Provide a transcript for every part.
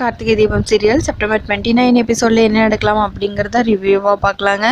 Karthigai Deepam serial September twenty nine எபிசோடில் என்ன நடக்கலாம் அப்படிங்கிறத ரிவ்யூவாக பார்க்கலாங்க.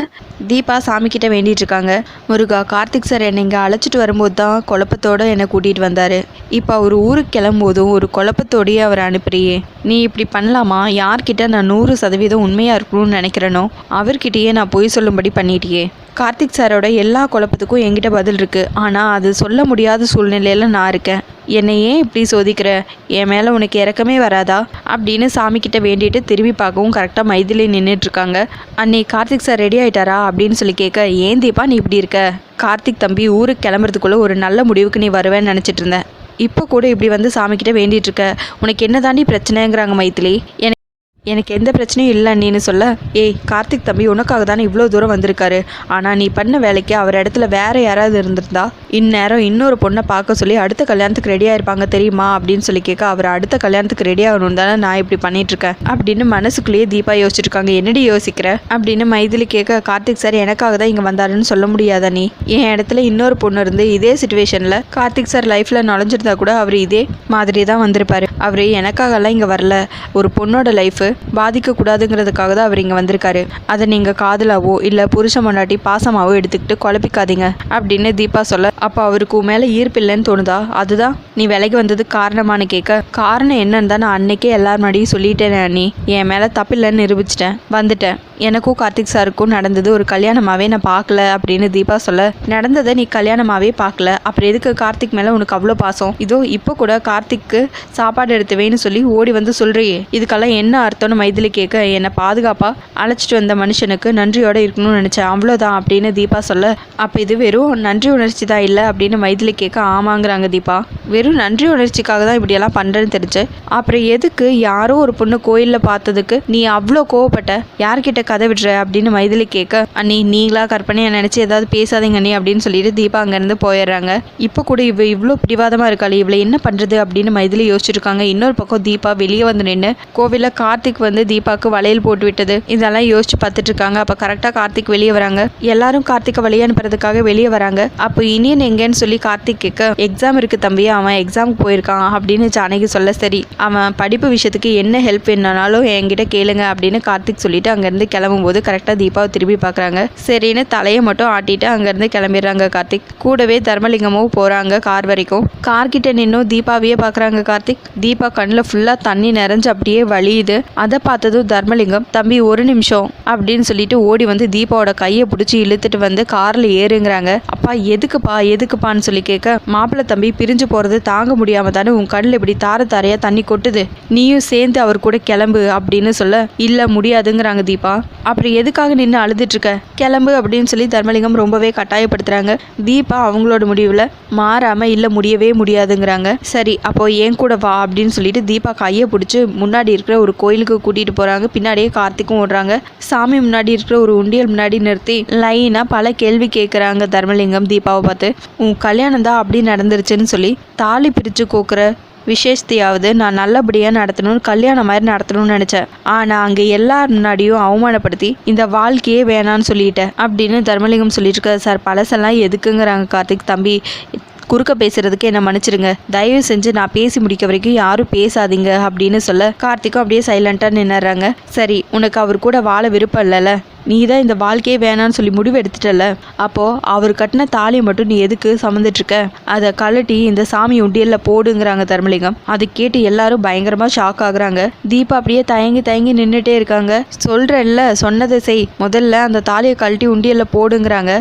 தீபா சாமிக்கிட்ட கிட்ட வேண்டிட்டு இருக்காங்க. முருகா கார்த்திக் சார் என்னை இங்கே அழைச்சிட்டு வரும்போது தான் குழப்பத்தோடு என்னை கூட்டிகிட்டு வந்தார். இப்போ அவர் ஊருக்கு கிளம்போதும் ஒரு குழப்பத்தோடையே அவர் அனுப்புறியே. நீ இப்படி பண்ணலாமா? யார்கிட்ட நான் நூறு சதவீதம் உண்மையாக இருக்கணும்னு நினைக்கிறேனோ அவர்கிட்டயே நான் பொய் சொல்லும்படி பண்ணிட்டியே. கார்த்திக் சாரோட எல்லா குழப்பத்துக்கும் என்கிட்ட பதில் இருக்குது ஆனால் அது சொல்ல முடியாத சூழ்நிலையில் நான் இருக்கேன். என்னை ஏன் இப்படி சோதிக்கிற? என் மேலே உனக்கு இறக்கமே வராதா? அப்படின்னு சாமி கிட்ட வேண்டிட்டு திரும்பி பார்க்கவும் கரெக்டாக மைதிலே நின்றுட்டு இருக்காங்க அன்னை கார்த்திக் சார் ரெடி ஆயிட்டாரா? அப்படின்னு சொல்லி கேட்க ஏன் தீபா நீ இப்படி இருக்க? கார்த்திக் தம்பி ஊருக்கு கிளம்புறதுக்குள்ளே ஒரு நல்ல முடிவுக்கு நீ வருவேன்னு நினச்சிட்டு இருந்தேன் இப்போ கூட இப்படி வந்து சாமி கிட்ட வேண்டிட்டு இருக்க. உனக்கு என்ன தாண்டி பிரச்சனைங்கிறாங்க மைத்திலி எனக்கு எந்த பிரச்சனையும் இல்லை நீனு சொல்ல. ஏய் கார்த்திக் தம்பி உனக்காக தானே இவ்வளோ தூரம் வந்திருக்காரு. ஆனால் நீ பண்ண வேலைக்கு அவர் இடத்துல வேற யாராவது இருந்திருந்தா இந்நேரம் இன்னொரு பொண்ணை பார்க்க சொல்லி அடுத்த கல்யாணத்துக்கு ரெடியாக இருப்பாங்க தெரியுமா? அப்படின்னு சொல்லி கேட்க அவர் அடுத்த கல்யாணத்துக்கு ரெடி ஆகணும் தானே நான் இப்படி பண்ணிட்டு இருக்கேன். அப்படின்னு மனசுக்குள்ளேயே தீபா யோசிச்சிருக்காங்க என்னடி யோசிக்கிற? அப்படின்னு மைதிலி கேட்க கார்த்திக் சார் எனக்காக தான் இங்கே வந்தாருன்னு சொல்ல முடியாதா நீ? என் இடத்துல இன்னொரு பொண்ணு இருந்து இதே சுச்சுவேஷனில் கார்த்திக் சார் லைஃப்பில் நுழைஞ்சிருந்தா கூட அவர் இதே மாதிரி தான் வந்திருப்பாரு. அவர் எனக்காகலாம் இங்கே வரல. ஒரு பொண்ணோட லைஃபு பாதிக்கக்கூடாதுங்கிறதுக்காக தான் அவர் இங்கே வந்திருக்காரு. அதை நீங்கள் காதலாவோ இல்லை புருஷ முன்னாடி பாசமாவோ எடுத்துக்கிட்டு குழப்பிக்காதீங்க அப்படின்னு தீபா சொல்ல அப்போ அவருக்கு மேலே ஈர்ப்பு இல்லைன்னு தோணுதா? அதுதான் நீ விலைக்கு வந்தது காரணமானு கேட்க காரணம் என்னன்னு தான் நான் அன்னைக்கே எல்லார் முன்னாடியும் சொல்லிட்டேன் நீ என் மேலே தப்பில்லைன்னு நிரூபிச்சிட்டேன். வந்துட்டேன். எனக்கும் கார்த்திக் சாருக்கும் நடந்தது ஒரு கல்யாணமாகவே நான் பார்க்கல அப்படின்னு தீபா சொல்ல நடந்ததை நீ கல்யாணமாகவே பார்க்கல. அப்புறம் எதுக்கு கார்த்திக் மேலே உனக்கு அவ்வளோ பாசம்? இதோ இப்போ கூட கார்த்திக்கு சாப்பாடு எடுத்துவேன்னு சொல்லி ஓடி வந்து சொல்கிறியே இதுக்கெல்லாம் என்ன அர்த்தம்னு மைதிலி கேட்க என்னை பாதுகாப்பாக அழைச்சிட்டு வந்த மனுஷனுக்கு நன்றியோட இருக்கணும்னு நினச்சேன். அவ்வளோதான் அப்படின்னு தீபா சொல்ல அப்போ இது வெறும் நன்றி உணர்ச்சி தான் இல்லை? அப்படின்னு மைதிலி கேட்க ஆமாங்கிறாங்க தீபா. வெறும் நன்றி உணர்ச்சிக்காக தான் இப்படியெல்லாம் பண்ணுறேன்னு தெரிஞ்சு அப்புறம் எதுக்கு யாரோ ஒரு பொண்ணு கோயிலில் பார்த்ததுக்கு நீ அவ்வளோ கோவப்பட்ட? யார்கிட்ட கதை விடுற அப்படின்னு மைதிலி கேட்க அண்ணி நீங்களா கற்பனையாக நினச்சி ஏதாவது பேசாதீங்க அண்ணி அப்படின்னு சொல்லிட்டு தீபா அங்கேருந்து போயிடுறாங்க. இப்போ கூட இவ இவ்வளோ பிடிவாதமாக இருக்காளே இவளை என்ன பண்ணுறது அப்படின்னு மைதிலி யோசிச்சிருக்காங்க. இன்னொரு பக்கம் தீபா வெளியே வந்து நின்று கோவிலில் கார்த்திக் வந்து தீபாவுக்கு வளையல் போட்டு விட்டது. இதெல்லாம் யோசிச்சு பார்த்துட்டு இருக்காங்க. அப்போ கரெக்டாக கார்த்திக் வெளியே வராங்க. எல்லாரும் கார்த்திகை வழி அனுப்புறதுக்காக வெளியே வராங்க. அப்போ இனியன் எங்கேன்னு சொல்லி கார்த்திக் கேட்க எக்ஸாம் இருக்கு தம்பி அவன் எக்ஸாமுக்கு போயிருக்கான் அப்படின்னு ஜானகி சொல்ல சரி அவன் படிப்பு விஷயத்துக்கு என்ன ஹெல்ப் வேணுனாலும் என்கிட்ட கேளுங்க அப்படின்னு கார்த்திக் சொல்லிட்டு அங்கேருந்து கிளம்பும்போது கரெக்டாக தீபாவை திரும்பி பார்க்குறாங்க. சரின்னு தலையை மட்டும் ஆட்டிட்டு அங்கேருந்து கிளம்பிடுறாங்க கார்த்திக். கூடவே தர்மலிங்கமும் போகிறாங்க கார் வரைக்கும். கார் கிட்ட நின்னும் தீபாவையே பார்க்குறாங்க கார்த்திக். தீபா கண்ணில் ஃபுல்லாக தண்ணி நிறைஞ்சு அப்படியே வழியுது. அதை பார்த்ததும் தர்மலிங்கம் தம்பி ஒரு நிமிஷம் அப்படின்னு சொல்லிட்டு ஓடி வந்து தீபாவோட கையை பிடிச்சி இழுத்துட்டு வந்து காரில் ஏறுங்கிறாங்க. அப்பா எதுக்குப்பா எதுக்குப்பான்னு சொல்லி கேட்க மாப்பிள்ளை தம்பி பிரிஞ்சு போகிறது தாங்க முடியாம தானே உன் கண்ணில் இப்படி தார தாரையா தண்ணி கொட்டுது. நீயும் சேர்ந்து அவர் கூட கிளம்பு அப்படின்னு சொல்ல இல்லை முடியாதுங்கிறாங்க தீபா. அப்புறம் எதுக்காக நின்று அழுதுட்டு இருக்க? கிளம்பு அப்படின்னு சொல்லி தர்மலிங்கம் ரொம்பவே கட்டாயப்படுத்துறாங்க. தீபா அவங்களோட முடிவில் மாறாம இல்லை முடியவே முடியாதுங்கிறாங்க. சரி அப்போ என் கூட வா அப்படின்னு சொல்லிட்டு தீபா கையை பிடிச்சி முன்னாடி இருக்கிற ஒரு கோயிலுக்கு கூட்டிட்டு போறாங்க. பின்னாடியே கார்த்திக்கும் ஓடுறாங்க. சாமி முன்னாடி இருக்கிற ஒரு உண்டியல் முன்னாடி நிறுத்தி லைனா பல கேள்வி கேட்குறாங்க தர்மலிங்கம். தீபாவை பார்த்து உன் கல்யாணம் தான் அப்படி நடந்துருச்சுன்னு சொல்லி தாலி பிரித்து கோக்குற விசேஷத்தையாவது நான் நல்லபடியாக நடத்தணும்னு கல்யாணம் மாதிரி நடத்தணும்னு நினச்சேன். ஆனால் அங்கே எல்லார் முன்னாடியும் அவமானப்படுத்தி இந்த வாழ்க்கையே வேணான்னு சொல்லிட்டேன். அப்படின்னு தர்மலிங்கம் சொல்லிட்டு இருக்காரு. சார் பழசெல்லாம் எதுக்குங்கிறாங்க கார்த்திக் தம்பி. குறுக்க பேசுறதுக்கு என்ன மன்னிச்சிருங்க தயவு செஞ்சு நான் பேசி முடிக்க வரைக்கும் யாரும் பேசாதீங்க அப்படின்னு சொல்ல கார்த்திக்கும் அப்படியே சைலண்டாக நின்னுறாங்க. சரி உனக்கு அவர் கூட வாழ விருப்பம் இல்லைல்ல. நீ தான் இந்த வாழ்க்கையே வேணான்னு சொல்லி முடிவு எடுத்துட்டல அப்போ அவர் கட்டின தாலியை மட்டும் நீ எதுக்கு சுமந்துட்டு இருக்க? அதை கழட்டி இந்த சாமி உண்டியல்ல போடுங்கிறாங்க தர்மலிங்கம். அதை கேட்டு எல்லாரும் பயங்கரமா ஷாக் ஆகுறாங்க. தீபா அப்படியே தயங்கி தயங்கி நின்றுட்டே இருக்காங்க. சொல்றேன்ல சொன்னதை செய். முதல்ல அந்த தாலியை கழட்டி உண்டியல்ல போடுங்கிறாங்க.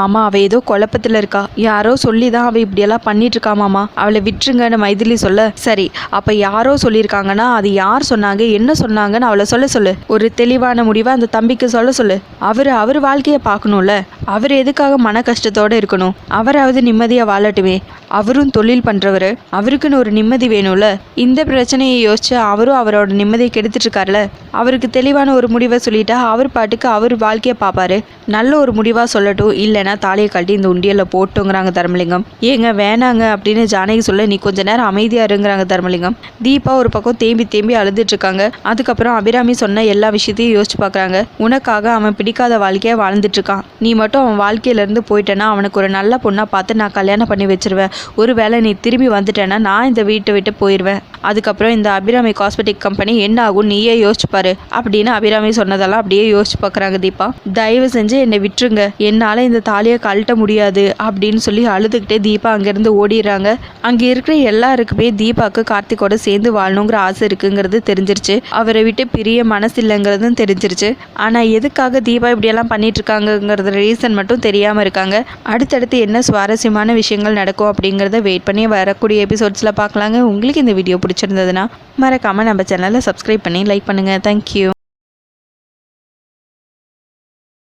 மாமா அவ ஏதோ குழப்பத்தில் இருக்கா. யாரோ சொல்லி தான் அவள் இப்படியெல்லாம் பண்ணிட்டு இருக்கா மாமா. அவளை விட்டுருங்கன்னு மைதிலி சொல்ல சரி அப்போ யாரோ சொல்லியிருக்காங்கன்னா அது யார் சொன்னாங்க என்ன சொன்னாங்கன்னு அவளை சொல்ல சொல்லு. ஒரு தெளிவான முடிவை அந்த தம்பிக்கு சொல்ல சொல்லு. அவர் அவர் வாழ்க்கையை பார்க்கணும்ல. அவர் எதுக்காக மன கஷ்டத்தோட இருக்கணும்? அவராவது நிம்மதியாக வாழட்டுமே. அவரும் தொழில் பண்ணுறவர் அவருக்குன்னு ஒரு நிம்மதி வேணும்ல. இந்த பிரச்சனையை யோசிச்சு அவரும் அவரோட நிம்மதியை கெடுத்துட்டு இருக்காருல அவருக்கு தெளிவான ஒரு முடிவை சொல்லிட்டா அவர் பாட்டுக்கு அவர் வாழ்க்கையை பார்ப்பாரு. நல்ல ஒரு முடிவாக சொல்லட்டும் இல்லை இல்லைன்னா தாலியை கழட்டி இந்த உண்டியலில் போட்டுங்கிறாங்க தர்மலிங்கம். ஏங்க வேணாங்க அப்படின்னு ஜானகி சொல்ல நீ கொஞ்ச நேரம் அமைதியாக இருங்கிறாங்க தர்மலிங்கம். தீபா ஒரு பக்கம் தேம்பி தேம்பி அழுதுட்டு இருக்காங்க அதுக்கப்புறம் அபிராமி சொன்ன எல்லா விஷயத்தையும் யோசிச்சு பார்க்குறாங்க உனக்காக அவன் பிடிக்காத வாழ்க்கையை வாழ்ந்துட்டு இருக்கான் நீ மட்டும் அவன் வாழ்க்கையிலேருந்து போயிட்டேன்னா அவனுக்கு ஒரு நல்ல பொண்ணாக பார்த்து நான் கல்யாணம் பண்ணி வச்சிருவேன். ஒருவேளை நீ திரும்பி வந்துட்டேன்னா நான் இந்த வீட்டை விட்டு போயிடுவேன் அதுக்கப்புறம் இந்த அபிராமி காஸ்மெட்டிக் கம்பெனி என்ன ஆகும் நீயே யோசிச்சுப்பாரு அப்படின்னு அபிராமி சொன்னதெல்லாம் அப்படியே யோசிச்சு பார்க்குறாங்க தீபா. தயவு செஞ்சு என்னை விட்டுருங்க. என்னால் இந்த தாலியை கழட்ட முடியாது அப்படின்னு சொல்லி அழுதுகிட்டே தீபா அங்கேருந்து ஓடிடுறாங்க. அங்கே இருக்கிற எல்லாருக்குமே தீபாவுக்கு கார்த்திகோட சேர்ந்து வாழணுங்கிற ஆசை இருக்குங்கிறது தெரிஞ்சிருச்சு. அவரை விட்டு பிரிய மனசு இல்லைங்கிறதும் தெரிஞ்சிருச்சு. ஆனால் எதுக்காக தீபா இப்படியெல்லாம் பண்ணிட்டு இருக்காங்கங்கிறது ரீசன் மட்டும் தெரியாமல் இருக்காங்க. அடுத்தடுத்து என்ன சுவாரஸ்யமான விஷயங்கள் நடக்கும் அப்படிங்கிறத வெயிட் பண்ணி வரக்கூடிய எபிசோட்ஸில் பார்க்கலாங்க. உங்களுக்கு இந்த வீடியோ பிடிச்சிருந்ததுன்னா மறக்காமல் நம்ம சேனலை சப்ஸ்கிரைப் பண்ணி லைக் பண்ணுங்கள் தேங்க்யூ